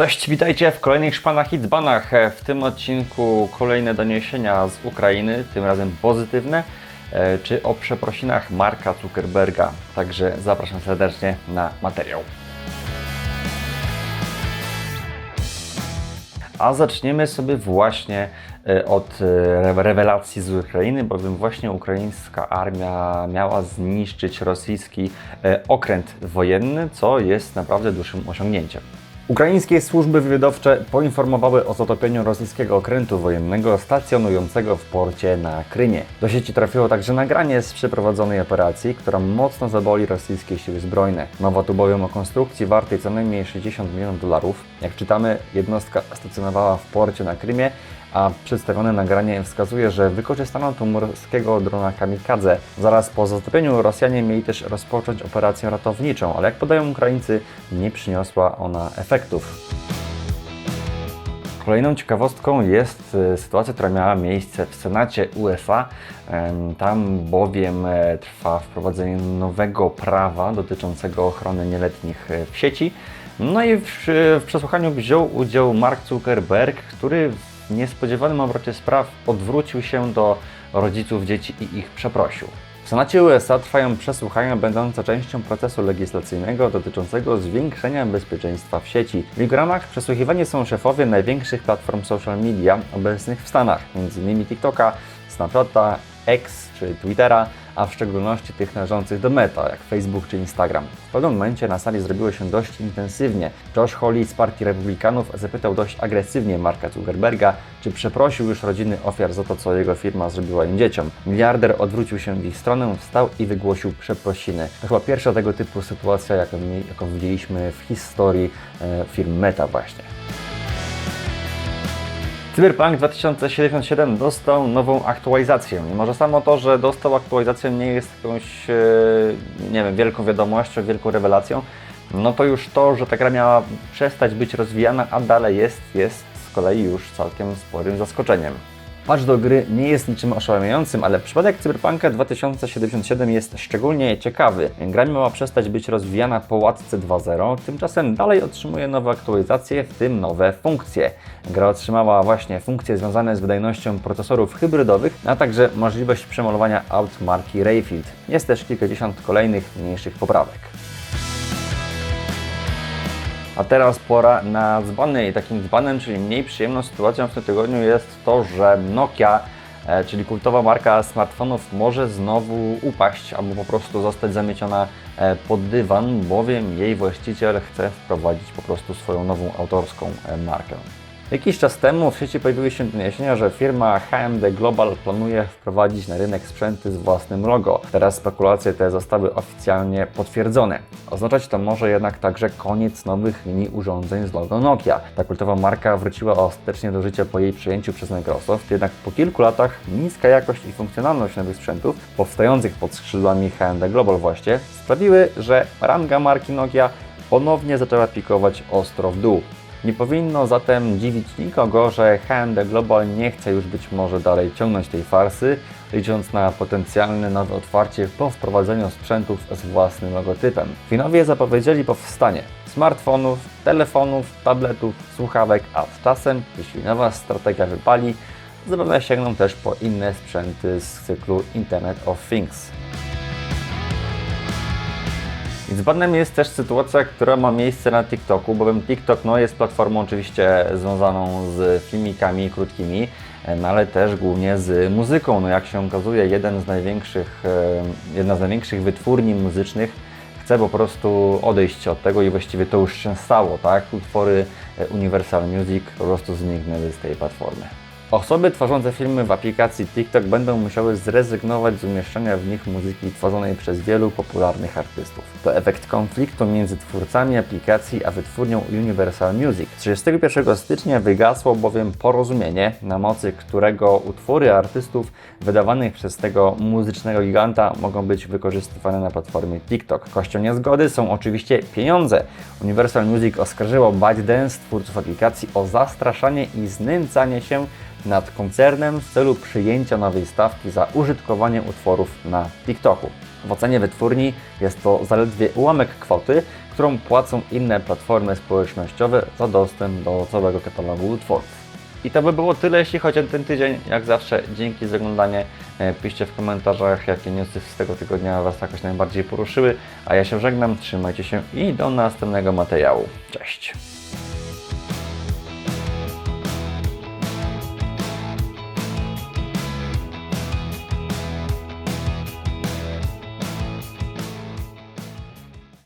Cześć, witajcie w kolejnych szpanach i dzbanach. W tym odcinku kolejne doniesienia z Ukrainy, tym razem pozytywne, e, czy o przeprosinach Marka Zuckerberga. Także zapraszam serdecznie na materiał. A zaczniemy sobie właśnie e, od e, rewelacji z Ukrainy, bowiem właśnie ukraińska armia miała zniszczyć rosyjski e, okręt wojenny, co jest naprawdę dużym osiągnięciem. Ukraińskie służby wywiadowcze poinformowały o zatopieniu rosyjskiego okrętu wojennego stacjonującego w porcie na Krymie. Do sieci trafiło także nagranie z przeprowadzonej operacji, która mocno zaboli rosyjskie siły zbrojne. Mowa tu bowiem o konstrukcji wartej co najmniej 60 milionów dolarów. Jak czytamy, jednostka stacjonowała w porcie na Krymie, a przedstawione nagranie wskazuje, że wykorzystano tu morskiego drona kamikadze. Zaraz po zatopieniu Rosjanie mieli też rozpocząć operację ratowniczą, ale jak podają Ukraińcy, nie przyniosła ona efektów. Kolejną ciekawostką jest e, sytuacja, która miała miejsce w Senacie USA. Tam bowiem e, trwa wprowadzenie nowego prawa dotyczącego ochrony nieletnich e, w sieci. No i w, w przesłuchaniu wziął udział Mark Zuckerberg, który niespodziewanym obrocie spraw odwrócił się do rodziców dzieci i ich przeprosił. W Senacie USA trwają przesłuchania będące częścią procesu legislacyjnego dotyczącego zwiększenia bezpieczeństwa w sieci. W ich ramach przesłuchiwani są szefowie największych platform social media obecnych w Stanach, m.in. TikToka, Snapchata, X czy Twittera, a w szczególności tych należących do Meta, jak Facebook czy Instagram. W pewnym momencie na sali zrobiło się dość intensywnie. Josh Hawley z Partii Republikanów zapytał dość agresywnie Marka Zuckerberga, czy przeprosił już rodziny ofiar za to, co jego firma zrobiła im dzieciom. Miliarder odwrócił się w ich stronę, wstał i wygłosił przeprosiny. To chyba pierwsza tego typu sytuacja, jaką, jaką widzieliśmy w historii e, firm Meta właśnie. Cyberpunk 2077 dostał nową aktualizację. Mimo, że samo to, że dostał aktualizację nie jest jakąś, e, nie wiem, wielką wiadomością, wielką rewelacją, no to już to, że ta gra miała przestać być rozwijana, a dalej jest, jest z kolei już całkiem sporym zaskoczeniem. Patch do gry nie jest niczym oszałamiającym, ale przypadek Cyberpunka 2077 jest szczególnie ciekawy. Gra miała przestać być rozwijana po łatce 2.0, tymczasem dalej otrzymuje nowe aktualizacje, w tym nowe funkcje. Gra otrzymała właśnie funkcje związane z wydajnością procesorów hybrydowych, a także możliwość przemalowania aut marki Rayfield. Jest też kilkadziesiąt kolejnych mniejszych poprawek. A teraz pora na dzbany. I takim dzbanem, czyli mniej przyjemną sytuacją w tym tygodniu jest to, że Nokia, e, czyli kultowa marka smartfonów, może znowu upaść albo po prostu zostać zamieciona e, pod dywan, bowiem jej właściciel chce wprowadzić po prostu swoją nową autorską e, markę. Jakiś czas temu w sieci pojawiły się doniesienia, że firma HMD Global planuje wprowadzić na rynek sprzęty z własnym logo. Teraz spekulacje te zostały oficjalnie potwierdzone. Oznaczać to może jednak także koniec nowych linii urządzeń z logo Nokia. Ta kultowa marka wróciła ostatecznie do życia po jej przejęciu przez Microsoft, jednak po kilku latach niska jakość i funkcjonalność nowych sprzętów, powstających pod skrzydłami HMD Global właśnie, sprawiły, że ranga marki Nokia ponownie zaczęła pikować ostro w dół. Nie powinno zatem dziwić nikogo, że H&M Global nie chce już być może dalej ciągnąć tej farsy, licząc na potencjalne nowe otwarcie po wprowadzeniu sprzętów z własnym logotypem. Finowie zapowiedzieli powstanie smartfonów, telefonów, tabletów, słuchawek, a z czasem, jeśli nowa strategia wypali, zapewne sięgną też po inne sprzęty z cyklu Internet of Things. Dzbanem jest też sytuacja, która ma miejsce na TikToku, bowiem TikTok no, jest platformą oczywiście związaną z filmikami krótkimi, no, ale też głównie z muzyką. No, jak się okazuje, jeden z największych, e, jedna z największych wytwórni muzycznych chce po prostu odejść od tego i właściwie to już się stało, tak? Utwory e, Universal Music po prostu zniknęły z tej platformy. Osoby tworzące filmy w aplikacji TikTok będą musiały zrezygnować z umieszczania w nich muzyki tworzonej przez wielu popularnych artystów. To efekt konfliktu między twórcami aplikacji a wytwórnią Universal Music. 31 stycznia wygasło bowiem porozumienie, na mocy którego utwory artystów wydawanych przez tego muzycznego giganta mogą być wykorzystywane na platformie TikTok. Kością niezgody są oczywiście pieniądze. Universal Music oskarżyło ByteDance, twórców aplikacji, o zastraszanie i znęcanie się nad koncernem w celu przyjęcia nowej stawki za użytkowanie utworów na TikToku. W ocenie wytwórni jest to zaledwie ułamek kwoty, którą płacą inne platformy społecznościowe za dostęp do całego katalogu utworów. I to by było tyle, jeśli chodzi o ten tydzień. Jak zawsze, dzięki za oglądanie. E, Piszcie w komentarzach, jakie newsy z tego tygodnia Was jakoś najbardziej poruszyły. A ja się żegnam, trzymajcie się i do następnego materiału. Cześć!